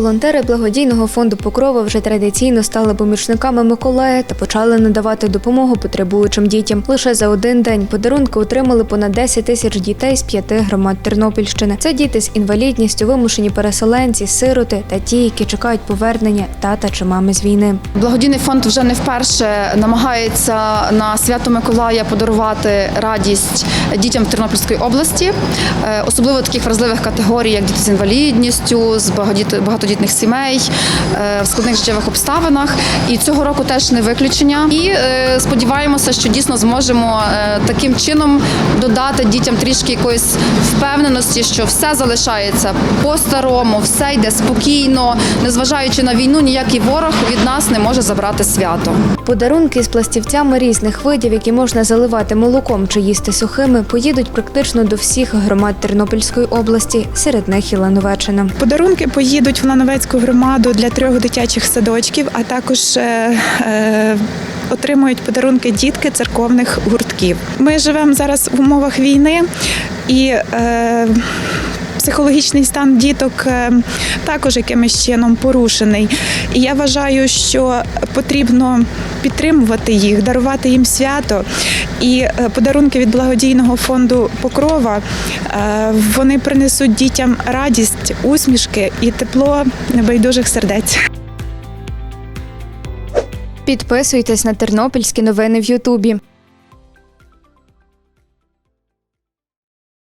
Волонтери благодійного фонду Покрова вже традиційно стали помічниками Миколая та почали надавати допомогу потребуючим дітям. Лише за один день подарунки отримали понад 10 тисяч дітей з п'яти громад Тернопільщини. Це діти з інвалідністю, вимушені переселенці, сироти та ті, які чекають повернення тата чи мами з війни. Благодійний фонд вже не вперше намагається на свято Миколая подарувати радість дітям Тернопільської області, е, особливо таких вразливих категорій, як діти з інвалідністю, з багатодіт- багатодітних сімей, е, в складних життєвих обставинах. І цього року теж не виключення. І е, сподіваємося, що дійсно зможемо е, таким чином додати дітям трішки якоїсь впевненості, що все залишається по-старому, все йде спокійно, незважаючи на війну, ніякий ворог від нас не може забрати свято. Подарунки з пластівцями різних видів, які можна заливати молоком чи їсти сухими, поїдуть практично до всіх громад Тернопільської області. Серед них і Лановеччина. Подарунки поїдуть в Лановецьку громаду для трьох дитячих садочків, а також е, е, отримують подарунки дітки церковних гуртків. Ми живемо зараз в умовах війни і. Психологічний стан діток е, також якимось чином порушений. І я вважаю, що потрібно підтримувати їх, дарувати їм свято. І е, подарунки від благодійного фонду Покрова е, вони принесуть дітям радість, усмішки і тепло небайдужих сердець. Підписуйтесь на тернопільські новини в Ютубі.